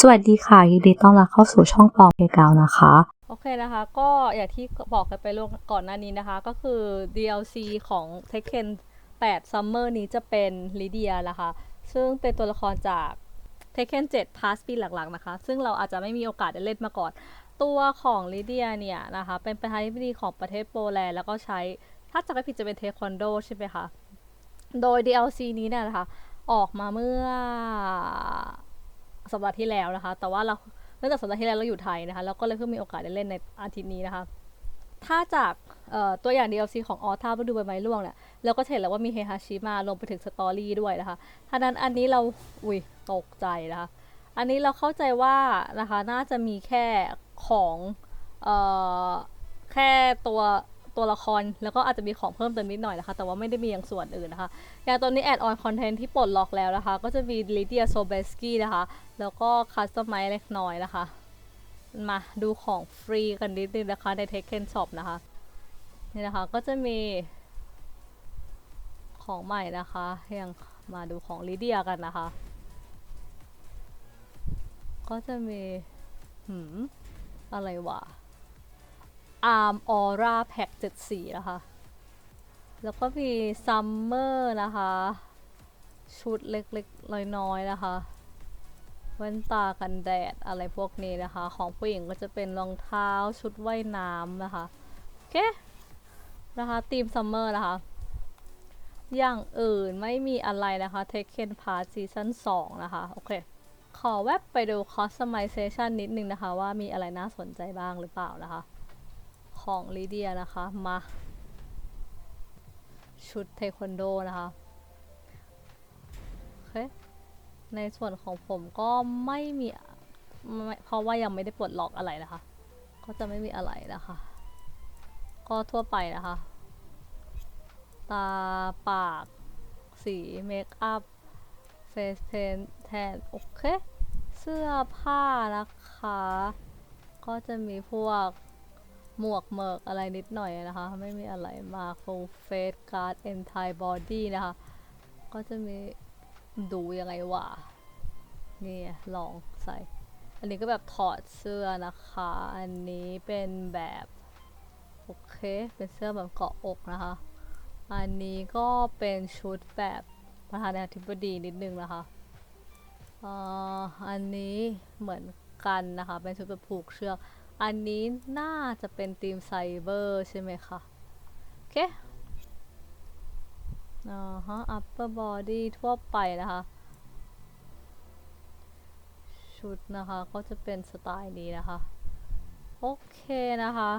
สวัสดีค่ะ ยินดีต้อนรับเข้าสู่ช่องปองเพกาวนะคะ โอเคนะคะ ก็อย่างที่บอกกันไปล่วงก่อนหน้านี้นะคะ ก็คือ DLC ของ Tekken 8 Summer นี้จะเป็นลิเดียนะคะ ซึ่งเป็นตัวละครจาก Tekken 7 Past ปีหลักๆนะคะ ซึ่งเราอาจจะไม่มีโอกาสได้เล่นมาก่อน ตัวของลิเดียเนี่ยนะคะ เป็นประธานาธิบดีของประเทศโปแลนด์แล้วก็ใช้ ถ้าจำไม่ผิดจะเป็นเทควันโดใช่ไหมคะ โดย DLC นี้เนี่ยนะคะ ออกมาเมื่อ สัปดาห์ที่แล้วนะคะ แต่ว่าเราเนื่องจากสัปดาห์ที่แล้วเราอยู่ไทยนะคะแล้วก็เลยเพิ่งมีโอกาสได้เล่นในอาทิตย์นี้นะคะ ถ้าจากตัวอย่าง DLC ของออท่าฤดูใบไม้ร่วงเนี่ยเราก็เห็นแล้วว่ามีเฮฮาชิมาลงไปถึงสตอรี่ด้วยนะคะท่านั้นอันนี้เราอุ้ยตกใจนะคะ อันนี้เราเข้าใจว่านะคะน่าจะมีแค่ของออแค่ตัวตัวละครแล้วก็อาจจะมีของเพิ่มเติมนิดหน่อยนะคะ แต่ว่าไม่ได้มีอย่างส่วนอื่นนะคะ อย่างตัวนี้แอดออนคอนเทนต์ที่ปลดล็อกแล้วนะคะ ก็จะมีลิเดียโซเบสกี้นะคะ แล้วก็คัสตอมไมเล็กน้อยนะคะ มาดูของฟรีกันนิดนึงนะคะใน Tekken Shop นะคะ นี่นะคะก็จะมีของใหม่นะคะย่างมาดูของลิเดียกันนะคะ ก็จะมีหืมอะไรวะ Arm Aura Pack 74นะคะ แล้วก็มีซัมเมอร์นะคะ ชุดเล็กๆน้อยๆนะคะ แว่นตากันแดดอะไรพวกนี้นะคะ ของผู้หญิงก็จะเป็นรองเท้าชุดว่ายน้ำนะคะโอเคนะคะทีมซัมเมอร์นะคะ อย่างอื่นไม่มีอะไรนะคะ Tekken Part Season 2นะคะ โอเค ขอแวบไปดู Customization นิดนึงนะคะ ว่ามีอะไรน่าสนใจบ้างหรือเปล่านะคะ ของลิเดียนะคะ มา ชุดเทควันโดนะคะ โอเค ในส่วนของผมก็ไม่มีเพราะว่ายังไม่ได้ปลดล็อกอะไรนะคะ ก็จะไม่มีอะไรนะคะ ก็ทั่วไปนะคะ ตาปาก สีเมคอัพเฟสเพนแทนโอเคเสื้อผ้านะคะ ก็จะมีพวกหมวกเมิกอะไรนิดหน่อยนะคะ ไม่มีอะไรมาก full face guard entire body นะคะ ก็จะมี ดูยังไงวะนี่ลองใส่ อันนี้ก็แบบถอดเสื้อนะคะ อันนี้เป็นแบบ โอเค เป็นเสื้อแบบเกาะอกนะคะ อันนี้ก็เป็นชุดแบบประธานาธิบดีนิดนึงนะคะเอ่ออันนี้เหมือนกันนะคะ เป็นชุดแบบผูกเชือก อันนี้น่าจะเป็นทีมไซเบอร์ใช่ไหมคะ โอเค อ่าฮะ upper body ทั่วไปนะคะ ชุดนะคะก็จะเป็นสไตล์นี้นะคะ โอเคนะคะ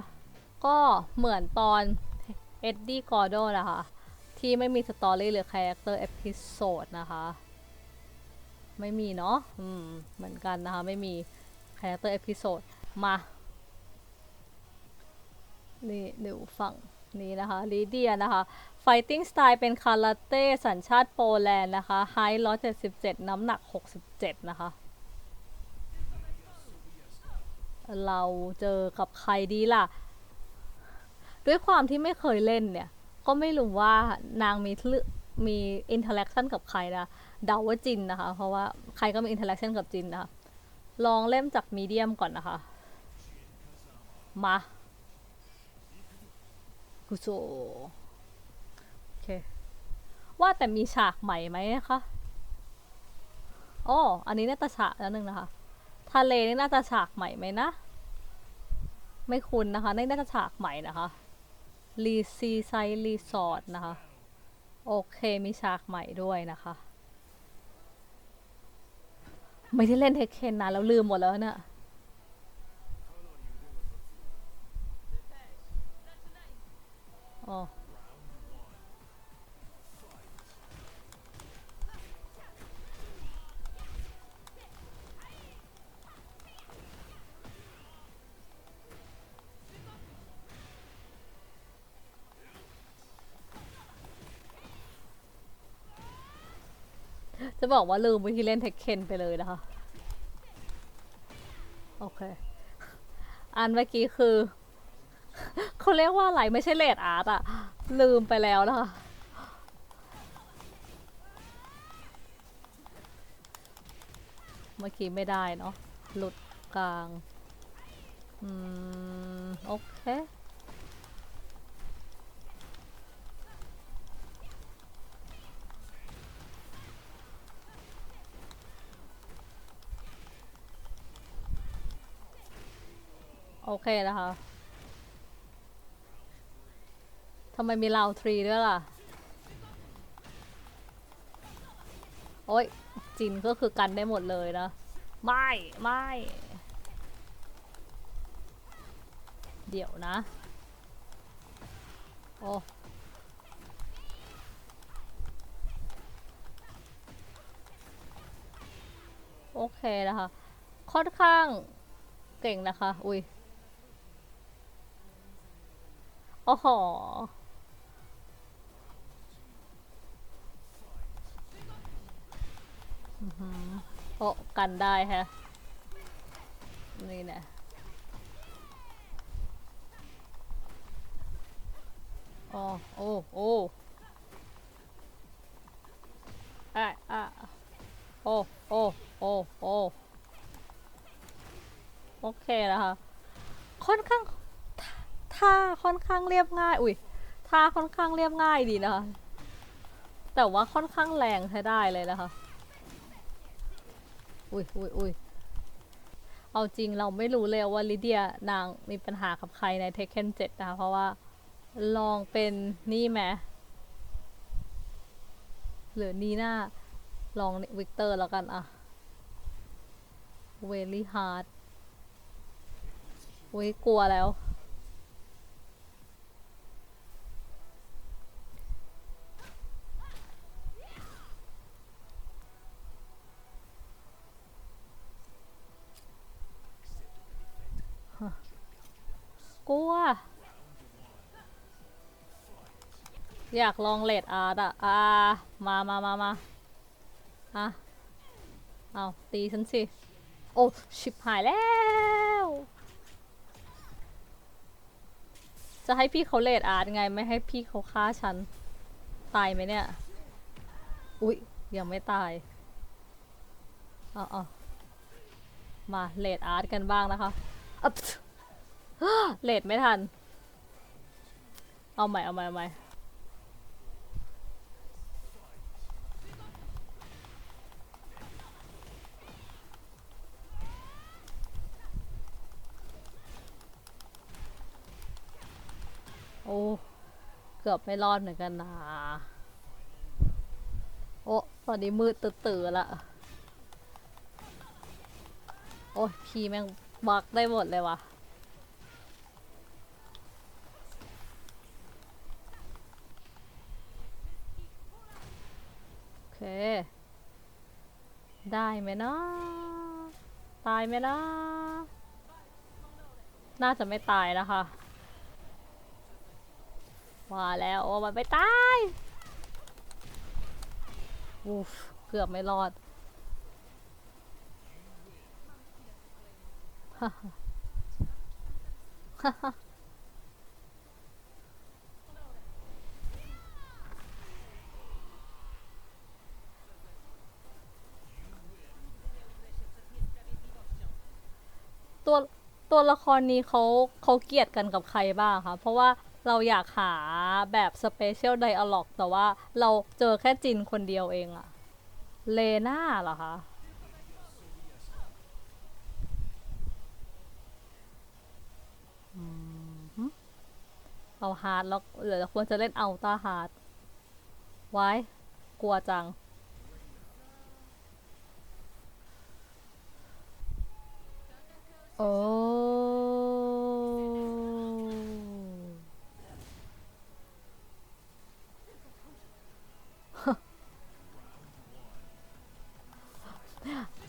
ก็เหมือนตอนเอ็ดดี้กอร์โดนะคะ ที่ไม่มีสตอรี่หรือคาแรคเตอร์เอพิโซดนะคะ ไม่มีเนาะอืม เหมือนกันนะคะ ไม่มีคาแรคเตอร์เอพิโซดมานี่ดูฝั่งนี้นะคะลีเดียนะคะ Fighting Style เป็นคาราเต้สัญชาติโปแลนด์นะคะไฮ177น้ำหนัก67นะคะ เราเจอกับใครดีล่ะ ด้วยความที่ไม่เคยเล่นเนี่ย ก็ไม่รู้ว่านางมีมีอินเทอร์แอคชั่นกับใครนะเดาว่าจินนะคะ เพราะว่าใครก็มีอินเทอร์แอคชั่นกับจินนะคะ ลองเล่มจากมีเดียมก่อนนะคะ มากุโซโอเค ว่าแต่มีฉากใหม่ไหมนะคะอ๋ออันนี้น่าจะฉากแล้วนึงนะคะ ทะเลนี่น่าจะฉากใหม่ไหมนะ ไม่คุ้นนะคะนี่น่าจะฉากใหม่นะคะรีซีไซรีสอร์ทนะคะ โอเคมีฉากใหม่ด้วยนะคะ ไม่ได้เล่นเทคเคนนานแล้วลืมหมดแล้วเนี่ย จะบอกว่าลืมวิธีเล่นเทคเคนไปเลยนะคะ โอเค อันเมื่อกี้คือ เขาเรียกว่าอะไรไม่ใช่เลดอาร์ตอะลืมไปแล้วนะคะเมื่อกี้ไม่ได้เนาะหลุดกลาง อืม โอเค เคนะคะทำไมมีราวทรีด้วยล่ะ โอ้ยจินก็คือกันได้หมดเลยนะ ไม่ ไม่ เดี๋ยวนะ โอ้โอเคนะคะ ค่อนข้างเก่งนะคะ อุ้ย โอ้โหอื้อหือโอ้กันได้ฮะ นี่นะโอ้ โอ้ โอ้อะอะโอ้ โอ้ โอ้ โอ้ โอเคแล้วค่ะค่อนข้าง ท่าค่อนข้างเรียบง่าย อุ้ยท่าค่อนข้างเรียบง่ายดีนะคะ แต่ว่าค่อนข้างแรงใช้ได้เลยนะคะ อุ้ยอุ้ยอุ้ยเอาจริงเราไม่รู้เลยว่าลิเดียนางมีปัญหากับใครในเทคเ e น7นะคะ เพราะว่าลองเป็นนี่ไหมหรือนีน่าลองวิกเตอร์แล้วกันอะเวลี่ฮาร์ดอุ้ยกลัวแล้ว กลัว อยากลองเลดอาร์ตอะอ่ามามามามาอะเอาตีฉันสิ โอ้ ชิบหายแล้ว จะให้พี่เขาเลดอาร์ตไง ไม่ให้พี่เขาฆ่าฉัน ตายไหมเนี่ย อุ๊ย ยังไม่ตายอาเอมาเลดอาร์ตกันบ้างนะคะ อับเลดไม่ทัน เอาใหม่ เอาใหม่ เอาใหม่ โอ้ เกือบไม่รอดเหมือนกันนะ โอ้ ตอนนี้มืดตื่นละ โอ้ย พี่แม่ง บักได้หมดเลยว่ะโอเค ได้ไหมนะตายไหมนะน่าจะไม่ตายนะคะว่าแล้วโอ้มันไม่ตายอูฟเกือบไม่รอด ฮ่าฮ่าฮ่าฮ่า ตัวตัวละครนี้เขาเขาเกลียดกันกับใครบ้างคะเพราะว่าเราอยากหาแบบสเปเชียลไดอะล็อกแต่ว่าเราเจอแค่จินคนเดียวเองอะเลน่าเหรอคะ เอาฮาร์ดแล้วเดี๋ยวควรจะเล่นเอาตาฮาร์ดไว้กลัวจัง โอ้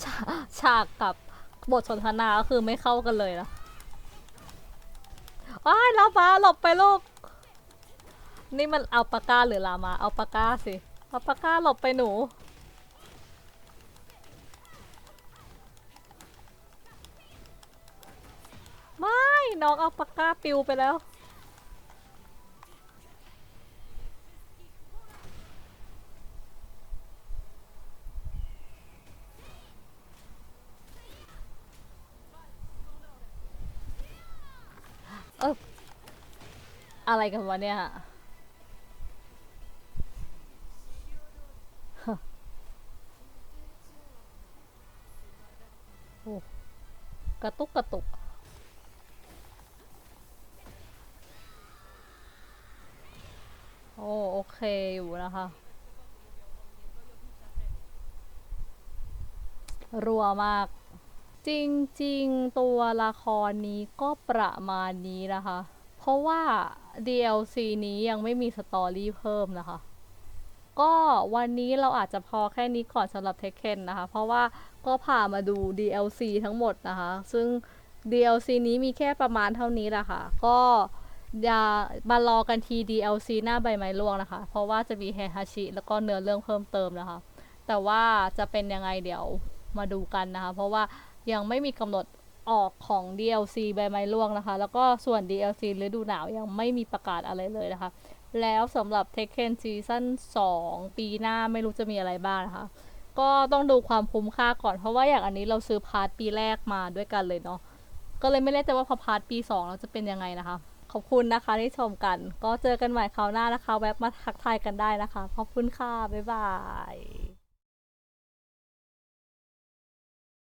ฉาฉากกับบทสนทนาก็คือไม่เข้ากันเลยนะ อ้ายลามาหลบไปลูก นี่มันเอาปากกาหรือลามา เอาปากกาสิเอาปากกาหลบไปหนูไม่น้องเอาปากกาปิวไปแล้ว เอออะไรกันวะเนี่ยโอ้กระตุกกระตุกโอ้โอเคอยู่นะคะ รัวมาก จริงๆ ตัวละครนี้ก็ประมาณนี้นะคะ เพราะว่า DLC นี้ยังไม่มีสตอรี่เพิ่มนะคะ ก็วันนี้เราอาจจะพอแค่นี้ก่อนสำหรับเทคเคนนะคะ เพราะว่าก็พามาดู DLC ทั้งหมดนะคะ ซึ่ง DLC นี้มีแค่ประมาณเท่านี้แหละค่ะ ก็อย่ามารอกันที DLC หน้าใบไม้ร่วงนะคะ เพราะว่าจะมีเฮฮาชิ แล้วก็เนื้อเรื่องเพิ่มเติมนะคะ แต่ว่าจะเป็นยังไงเดี๋ยวมาดูกันนะคะ เพราะว่า ยังไม่มีกำหนดออกของ DLC ใบไม้ร่วงนะคะ แล้วก็ส่วน DLC ฤดูหนาวยังไม่มีประกาศอะไรเลยนะคะ แล้วสำหรับ Tekken Season 2 ปีหน้าไม่รู้จะมีอะไรบ้างนะคะ ก็ต้องดูความคุ้มค่าก่อนเพราะว่าอย่างอันนี้เราซื้อพาร์ทปีแรกมาด้วยกันเลยเนาะ ก็เลยไม่แน่ใจว่าพอพาร์ทปี 2 เราจะเป็นยังไงนะคะ ขอบคุณนะคะที่ชมกัน ก็เจอกันใหม่คราวหน้านะคะ แวะมาทักทายกันได้นะคะ ขอบคุณค่ะ บ๊ายบาย